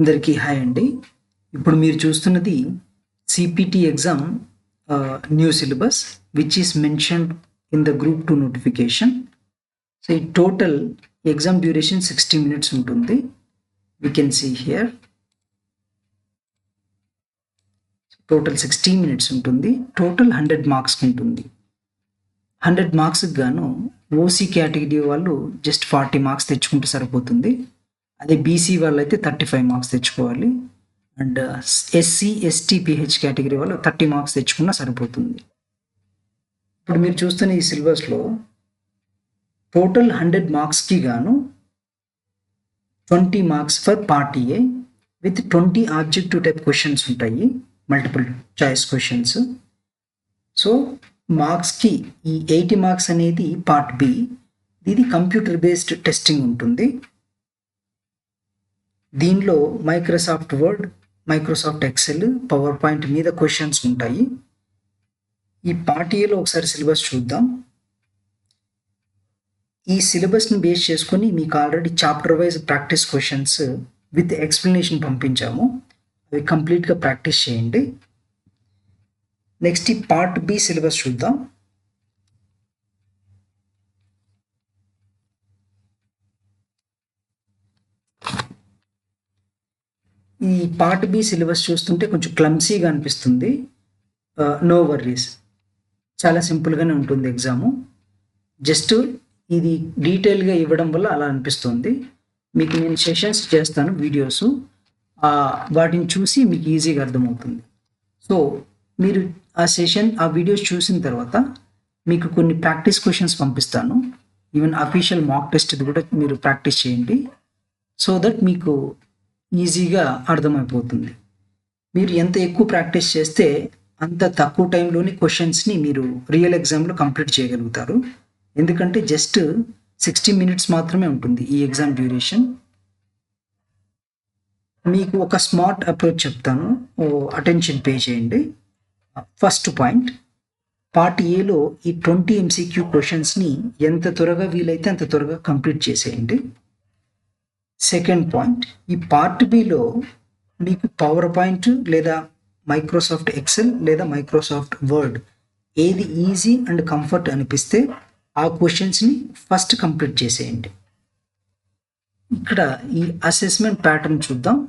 అందరికీ హాయ్ అండి. ఇప్పుడు మీరు చూస్తున్నది CPT exam new syllabus which is mentioned in the group two notification so ఈ total exam duration sixty minutes ఉంటుంది. We can see here total sixty minutes ఉంటుంది. Total hundred మార్క్స్కి ఉంటుంది. హండ్రెడ్ మార్క్స్కి గాను ఓసీ కేటగిరీ వాళ్ళు జస్ట్ ఫార్టీ మార్క్స్ తెచ్చుకుంటే సరిపోతుంది. అదే బీసీ వాళ్ళు అయితే థర్టీ ఫైవ్ మార్క్స్ తెచ్చుకోవాలి. And SC ST PH category వాళ్ళు థర్టీ మార్క్స్ తెచ్చుకున్నా సరిపోతుంది. ఇప్పుడు మీరు చూస్తున్న ఈ సిలబస్లో టోటల్ హండ్రెడ్ మార్క్స్కి గాను twenty marks for part A with twenty objective type questions ఉంటాయి మల్టిపుల్ చాయిస్ క్వశ్చన్స్ సో మార్క్స్కి ఈ ఎయిటీ మార్క్స్ అనేది పార్ట్ బి ఇది కంప్యూటర్ బేస్డ్ టెస్టింగ్ ఉంటుంది. దీనిలో Microsoft Word Microsoft Excel PowerPoint మీద క్వశ్చన్స్ ఉంటాయి. ఈ పార్ట్ ఏలో ఒకసారి సిలబస్ చూద్దాం. ఈ సిలబస్ని బేస్ చేసుకొని మీకు already chapter wise practice questions with explanation పంపించాము. అవి కంప్లీట్గా ప్రాక్టీస్ చేయండి. నెక్స్ట్ ఈ పార్ట్ బి సిలబస్ చూద్దాం. ఈ పార్ట్ బి సిలబస్ చూస్తుంటే కొంచెం క్లమ్సీగా అనిపిస్తుంది. నో వర్రీస్ చాలా సింపుల్గానే ఉంటుంది ఎగ్జాము జస్ట్ ఇది డీటెయిల్గా ఇవ్వడం వల్ల అలా అనిపిస్తుంది. మీకు నేను సెషన్స్ చేస్తాను వీడియోస్ వాటిని చూసి మీకు ఈజీగా అర్థమవుతుంది. సో మీరు ఆ సెషన్ ఆ వీడియోస్ చూసిన తర్వాత మీకు కొన్ని ప్రాక్టీస్ క్వశ్చన్స్ పంపిస్తాను. ఈవెన్ అఫీషియల్ మాక్ టెస్ట్ కూడా మీరు ప్రాక్టీస్ చేయండి. సో దట్ మీకు ఈజీగా అర్థమైపోతుంది. మీరు ఎంత ఎక్కువ ప్రాక్టీస్ చేస్తే అంత తక్కువ టైంలోని క్వశ్చన్స్ని మీరు రియల్ ఎగ్జామ్లో కంప్లీట్ చేయగలుగుతారు. ఎందుకంటే జస్ట్ సిక్స్టీ మినిట్స్ మాత్రమే ఉంటుంది ఈ ఎగ్జామ్ డ్యూరేషన్. మీకు ఒక స్మార్ట్ అప్రోచ్ చెప్తాను. అటెన్షన్ పే చేయండి. ఫస్ట్ పాయింట్ పార్ట్ ఏలో ఈ ట్వంటీ ఎంసీక్యూ క్వశ్చన్స్ని ఎంత త్వరగా వీలైతే అంత త్వరగా కంప్లీట్ చేసేయండి. సెకండ్ పాయింట్ ఈ పార్ట్ బిలో మీకు పవర్ పాయింట్ లేదా మైక్రోసాఫ్ట్ ఎక్సెల్ లేదా మైక్రోసాఫ్ట్ వర్డ్ ఏది ఈజీ అండ్ కంఫర్ట్ అనిపిస్తే ఆ క్వశ్చన్స్ని ఫస్ట్ కంప్లీట్ చేసేయండి. ఇక్కడ ఈ అసెస్మెంట్ ప్యాటర్న్ చూద్దాం.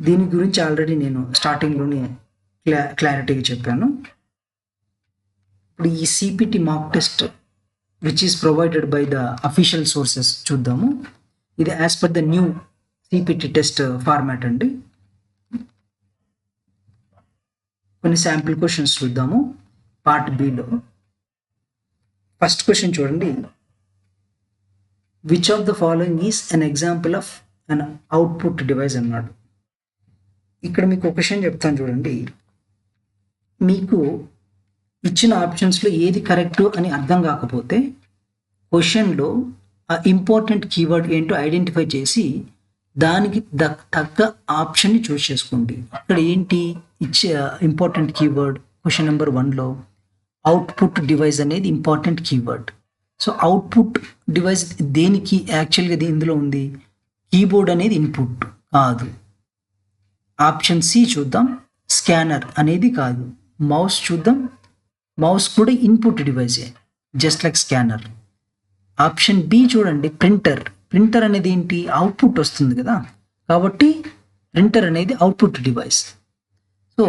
దీని గురించి ఆల్రెడీ నేను స్టార్టింగ్లోనే క్లా క్లారిటీగా చెప్పాను. ఇప్పుడు ఈ CPT mock test which is provided by the official sources చూద్దాము. ఇది as per the new CPT test format అండి. కొన్ని శాంపిల్ క్వశ్చన్స్ చూద్దాము. పార్ట్ బిలో ఫస్ట్ క్వశ్చన్ చూడండి. Which of the following is an example of an output device అన్నాడు. ఇక్కడ మీకు ఒక క్వశ్చన్ చెప్తాను చూడండి. మీకు ఇచ్చిన ఆప్షన్స్లో ఏది కరెక్ట్ అని అర్థం కాకపోతే క్వశ్చన్లో ఆ ఇంపార్టెంట్ కీవర్డ్ ఏంటో ఐడెంటిఫై చేసి దానికి తగ్గ ఆప్షన్ని చూస్ చేసుకోండి. ఇక్కడ ఏంటి? ఇచ్చే ఇంపార్టెంట్ కీవర్డ్ క్వశ్చన్ నెంబర్ వన్లో అవుట్పుట్ డివైస్ అనేది important keyword so output device దేనికి యాక్చువల్గా ఇందులో ఉంది? కీబోర్డ్ అనేది ఇన్పుట్ కాదు. ఆప్షన్ సి చూద్దాం. స్కానర్ అనేది కాదు. మౌస్ చూద్దాం. మౌస్ కూడా input డివైసే just like scanner option B చూడండి ప్రింటర్. ప్రింటర్ అనేది ఏంటి? అవుట్పుట్ వస్తుంది కదా. కాబట్టి ప్రింటర్ అనేది అవుట్పుట్ డివైస్. సో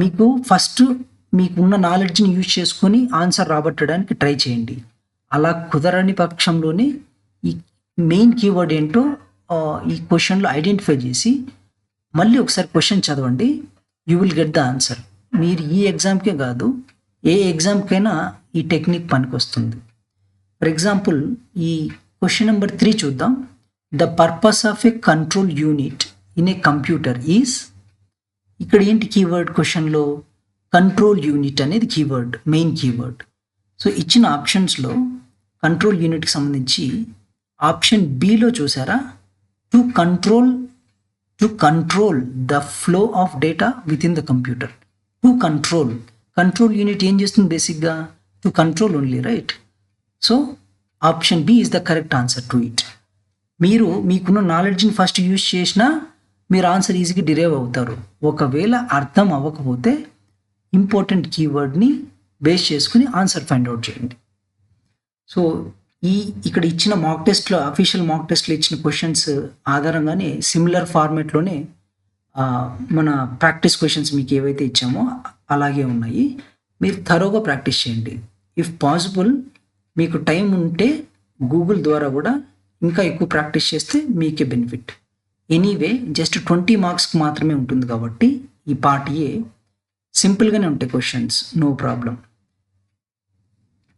మీకు ఫస్ట్ మీకున్న నాలెడ్జ్ని యూజ్ చేసుకొని ఆన్సర్ రాబట్టడానికి ట్రై చేయండి. అలా కుదరని పక్షంలోనే ఈ మెయిన్ కీవర్డ్ ఏంటో ఈ క్వశ్చన్లో ఐడెంటిఫై చేసి మళ్ళీ ఒకసారి క్వశ్చన్ చదవండి. You will get the answer. మీరు ఈ ఎగ్జామ్కే కాదు ఏ ఎగ్జామ్కైనా ఈ టెక్నిక్ పనికొస్తుంది. ఫర్ ఎగ్జాంపుల్ ఈ క్వశ్చన్ నెంబర్ త్రీ చూద్దాం. The purpose of a control unit in a computer is ఇక్కడ ఏంటి కీవర్డ్ క్వశ్చన్లో కంట్రోల్ యూనిట్ అనేది కీవర్డ్ మెయిన్ కీవర్డ్ సో ఇచ్చిన ఆప్షన్స్లో కంట్రోల్ యూనిట్కి సంబంధించి ఆప్షన్ బిలో చూసారా? To control to control the flow of data within the computer to control control unit ఏం చేస్తుంది బేసిక్గా to control only right so option B is the correct answer to it మీరు మీకున్న నాలెడ్జ్ని ఫస్ట్ యూజ్ చేసినా మీరు ఆన్సర్ ఈజీగా derive అవుతారు. ఒకవేళ అర్థం అవ్వకపోతే ఇంపార్టెంట్ కీవర్డ్ని బేస్ చేసుకుని ఆన్సర్ ఫైండ్ అవుట్ చేయండి. సో ఈ ఇక్కడ ఇచ్చిన మాక్ టెస్ట్లో అఫీషియల్ మాక్ టెస్ట్లో ఇచ్చిన క్వశ్చన్స్ ఆధారంగానే సిమిలర్ ఫార్మేట్లోనే మన ప్రాక్టీస్ క్వశ్చన్స్ మీకు ఏవైతే ఇచ్చామో అలాగే ఉన్నాయి. మీరు థరోగా ప్రాక్టీస్ చేయండి. ఇఫ్ పాసిబుల్ మీకు టైం ఉంటే గూగుల్ ద్వారా కూడా ఇంకా ఎక్కువ ప్రాక్టీస్ చేస్తే మీకే బెనిఫిట్. ఎనీవే జస్ట్ ట్వంటీ మార్క్స్కి మాత్రమే ఉంటుంది కాబట్టి ఈ పార్ట్ ఏ సింపుల్గానే ఉంటాయి క్వశ్చన్స్. No problem.